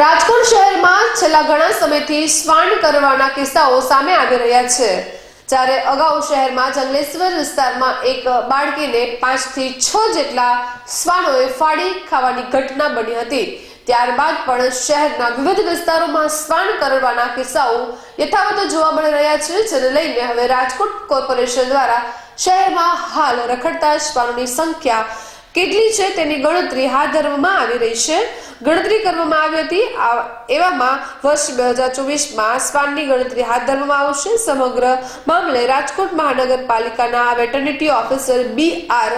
રાજકોટ શહેરમાં છેલ્લા ઘણા સમયથી શ્વાન કરવાના કિસ્સાઓ સામે આવી રહ્યા છે. જ્યારે અગાઉ શહેરમાં જંગલેશ્વર વિસ્તારમાં એક બાળકીને પાંચથી છ જેટલા શ્વાનોએ ફાડી ખાવાની ઘટના બની હતી. ત્યારબાદ પણ શહેરના વિવિધ વિસ્તારોમાં શ્વાન કરવાના કિસ્સાઓ યથાવત જોવા મળી રહ્યા છે, જેને લઈને હવે રાજકોટ કોર્પોરેશન દ્વારા શહેરમાં હાલ રખડતા શ્વાનોની સંખ્યા કેટલી છે તેની ગણતરી હાથ ધરવામાં આવી રહી છે. ગણતરી કરવામાં આવી હતી. એવામાં વર્ષ બે હજાર ચોવીસમાં શ્વાનની ગણતરી હાથ ધરવામાં આવશે. સમગ્ર મામલે રાજકોટ મહાનગરપાલિકાના veterinary officer B R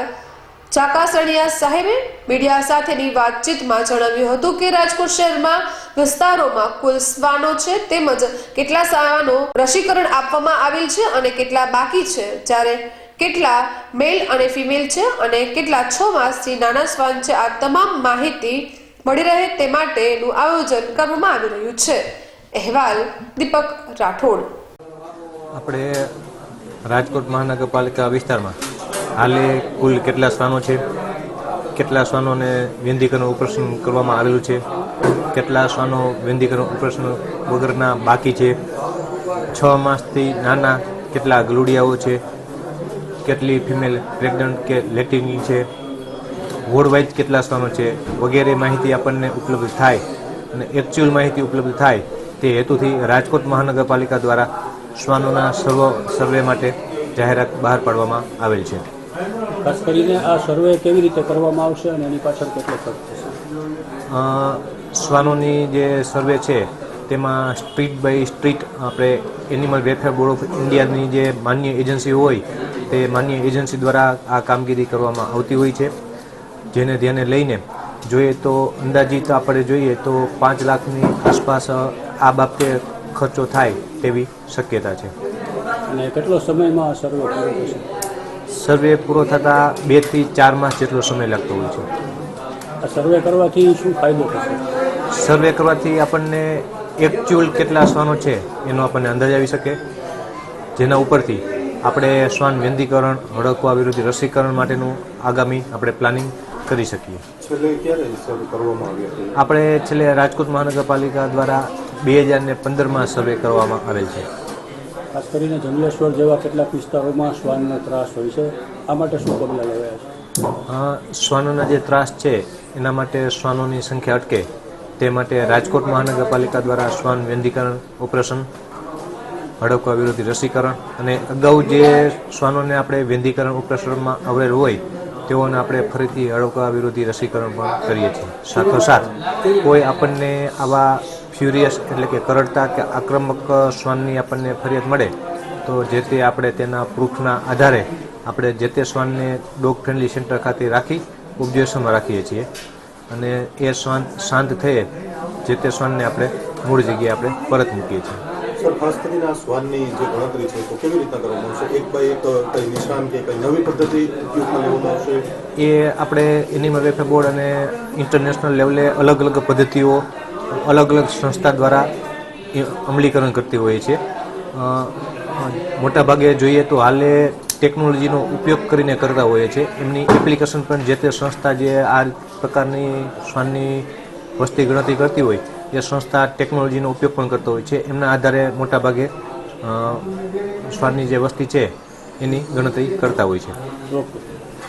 Chakasaniya સાહેબે મીડિયા સાથેની વાતચીતમાં જણાવ્યું હતું કે રાજકોટ શહેરમાં વિસ્તારોમાં કુલ શ્વાનો છે તેમજ કેટલા શ્વાનો રસીકરણ આપવામાં આવેલ છે અને કેટલા બાકી છે. જ્યારે કેટલા મેલ અને ફિમેલ છે અને કેટલા છ માસથી નાના શ્વાન છે, આ તમામ માહિતી મળી રહે તે માટેનું આયોજન કરવામાં આવી રહ્યું છે. અહેવાલ દીપક રાઠોડ. આપણે રાજકોટ મહાનગરપાલિકા વિસ્તારમાં હાલે કુલ કેટલા શ્વાનો છે? કેટલા શ્વાનોને વેંદીકરણ ઓપરેશન કરવામાં આવેલું છે? કેટલા શ્વાનો વેંદીકરણ ઓપરેશન વગરના બાકી છે? છ માસથી નાના કેટલા ગલુડિયાઓ છે? કેટલી ફિમેલ પ્રેગ્નન્ટ કે લેટિંગ છે વોર્ડવાઇઝ કેટલા શ્વાનો છે વગેરે માહિતી આપણને ઉપલબ્ધ થાય અને એકચ્યુઅલ માહિતી ઉપલબ્ધ થાય તે હેતુથી રાજકોટ મહાનગરપાલિકા દ્વારા શ્વાનોના સર્વ સર્વે માટે જાહેરાત બહાર પાડવામાં આવેલ છે. ખાસ કરીને આ સર્વે કેવી રીતે કરવામાં આવશે અને એની પાછળ કેટલો ખર્ચ થશે? શ્વાનોની જે સર્વે છે તેમાં સ્ટ્રીટ બાય સ્ટ્રીટ આપણે એનિમલ વેલફેર બોર્ડ ઓફ ઇન્ડિયાની જે માન્ય એજન્સી હોય તે માન્ય એજન્સી દ્વારા આ કામગીરી કરવામાં આવતી હોય છે. જેને ધ્યાને લઈને જોઈએ તો અંદાજિત આપણે જોઈએ તો પાંચ લાખની આસપાસ આ બાબતે ખર્ચો થાય તેવી શક્યતા છે. અને કેટલો સમયમાં સર્વે પૂરો થશે? સર્વે પૂરો થતાં બેથી ચાર માસ જેટલો સમય લાગતો હોય છે. આ સર્વે કરવાથી શું ફાયદો થશે? સર્વે કરવાથી આપણને એકચ્યુઅલ કેટલા શ્વાનો છે એનો આપણને અંદાજ આવી શકે. જેના ઉપરથી આપણે શ્વાન વ્યંધીકરણ હડકવા વિરોધી રસીકરણ માટેનું આગામી આપણે પ્લાનિંગ કરી શકીએ. આપણે છેલ્લે રાજકોટ મહાનગરપાલિકા દ્વારા બે હજાર ને પંદરમાં સર્વે કરવામાં આવેલ છે. ખાસ કરીને જંગલેશ્વર જેવા કેટલાક વિસ્તારોમાં શ્વાનનો ત્રાસ હોય છે. આ માટે શું પગલાં લેવાયા છે? શ્વાનોના જે ત્રાસ છે એના માટે શ્વાનોની સંખ્યા અટકે. તે માટે રાજકોટ મહાનગરપાલિકા દ્વારા શ્વાન વેંધીકરણ ઓપરેશન હડકવા વિરોધી રસીકરણ અને અગાઉ જે શ્વાનોને આપણે વેંધીકરણ ઓપરેશનમાં અવેર હોય, તેઓને આપણે ફરીથી હડકવા વિરોધી રસીકરણ પણ કરીએ છીએ. સાથોસાથ કોઈ આપણને આવા ફ્યુરિયસ એટલે કે કરડતા કે આક્રમક શ્વાનની આપણને ફરિયાદ મળે, તો જે તે આપણે તેના પ્રૂફના આધારે આપણે જે તે શ્વાનને ડોગ ફ્રેન્ડલી સેન્ટર ખાતે રાખી, ઉપદેશોમાં રાખીએ છીએ. અને એ શ્વાન શાંત થયે જે તે શ્વાનને આપણે મૂળ જગ્યાએ આપણે પરત મૂકીએ છીએ. સર ખાસ કરીને આ શ્વાનની જે ગણતરી છે તો કેવી રીતના કરવામાં આવશે? એક બાય એક કઈ નિશાન કે કઈ નવી પદ્ધતિ ઉપયોગમાં લેવામાં આવશે? એ આપણે એનિમલ વેલફેર બોર્ડ અને ઇન્ટરનેશનલ લેવલે અલગ અલગ પદ્ધતિઓ અલગ અલગ સંસ્થા દ્વારા એ અમલીકરણ કરતી હોય છે મોટાભાગે જોઈએ તો હાલે ટેકનોલોજીનો ઉપયોગ કરીને કરતા હોઈએ છે એમની એપ્લિકેશન પણ જે તે સંસ્થા જે આ પ્રકારની શ્વાનની વસ્તી ગણતરી કરતી હોય, એ સંસ્થા ટેકનોલોજીનો ઉપયોગ પણ કરતો હોય છે. એમના આધારે મોટાભાગે શ્વાનની જે વસ્તી છે, એની ગણતરી કરતા હોય છે.